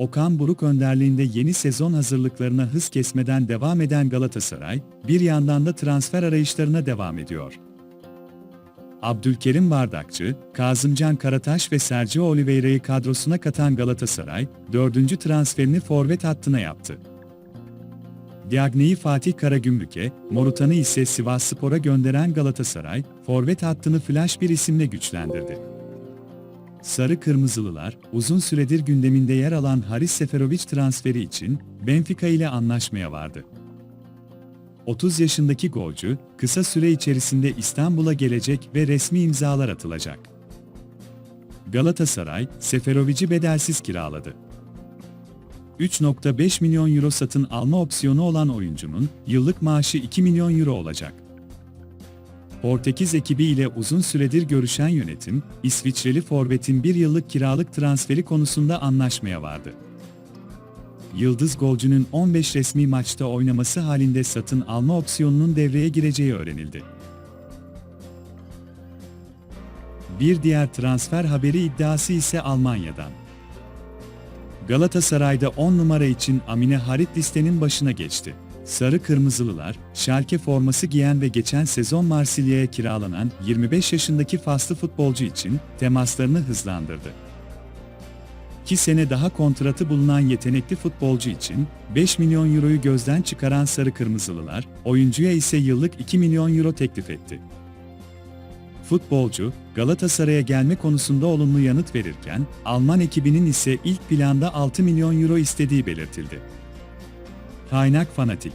Okan Buruk önderliğinde yeni sezon hazırlıklarına hız kesmeden devam eden Galatasaray, bir yandan da transfer arayışlarına devam ediyor. Abdülkerim Bardakçı, Kazımcan Karataş ve Sergio Oliveira'yı kadrosuna katan Galatasaray, dördüncü transferini forvet hattına yaptı. Diagne'yi Fatih Karagümrük'e, Morutan'ı ise Sivasspor'a gönderen Galatasaray, forvet hattını flash bir isimle güçlendirdi. Sarı Kırmızılılar, uzun süredir gündeminde yer alan Haris Seferovic transferi için Benfica ile anlaşmaya vardı. 30 yaşındaki golcü, kısa süre içerisinde İstanbul'a gelecek ve resmi imzalar atılacak. Galatasaray, Seferovic'i bedelsiz kiraladı. 3.5 milyon euro satın alma opsiyonu olan oyuncunun yıllık maaşı 2 milyon euro olacak. Portekiz ekibi ile uzun süredir görüşen yönetim, İsviçreli forvetin bir yıllık kiralık transferi konusunda anlaşmaya vardı. Yıldız golcünün 15 resmi maçta oynaması halinde satın alma opsiyonunun devreye gireceği öğrenildi. Bir diğer transfer haberi iddiası ise Almanya'dan. Galatasaray'da 10 numara için Amine Harit listenin başına geçti. Sarı Kırmızılılar, Schalke forması giyen ve geçen sezon Marsilya'ya kiralanan 25 yaşındaki faslı futbolcu için temaslarını hızlandırdı. 2 sene daha kontratı bulunan yetenekli futbolcu için 5 milyon euroyu gözden çıkaran Sarı Kırmızılılar, oyuncuya ise yıllık 2 milyon euro teklif etti. Futbolcu, Galatasaray'a gelme konusunda olumlu yanıt verirken, Alman ekibinin ise ilk planda 6 milyon euro istediği belirtildi. Kaynak Fanatik